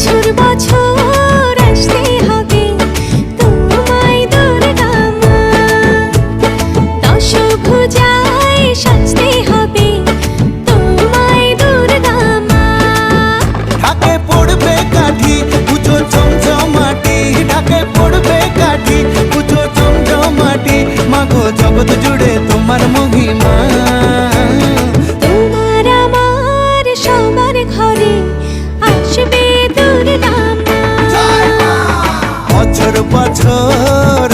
বছর বছর আসতে হবে। তোমায় দুর্গা মা দশ মা তোমার মহিমা। তোমার আমার সবার ঘরে আসবে বছর বছর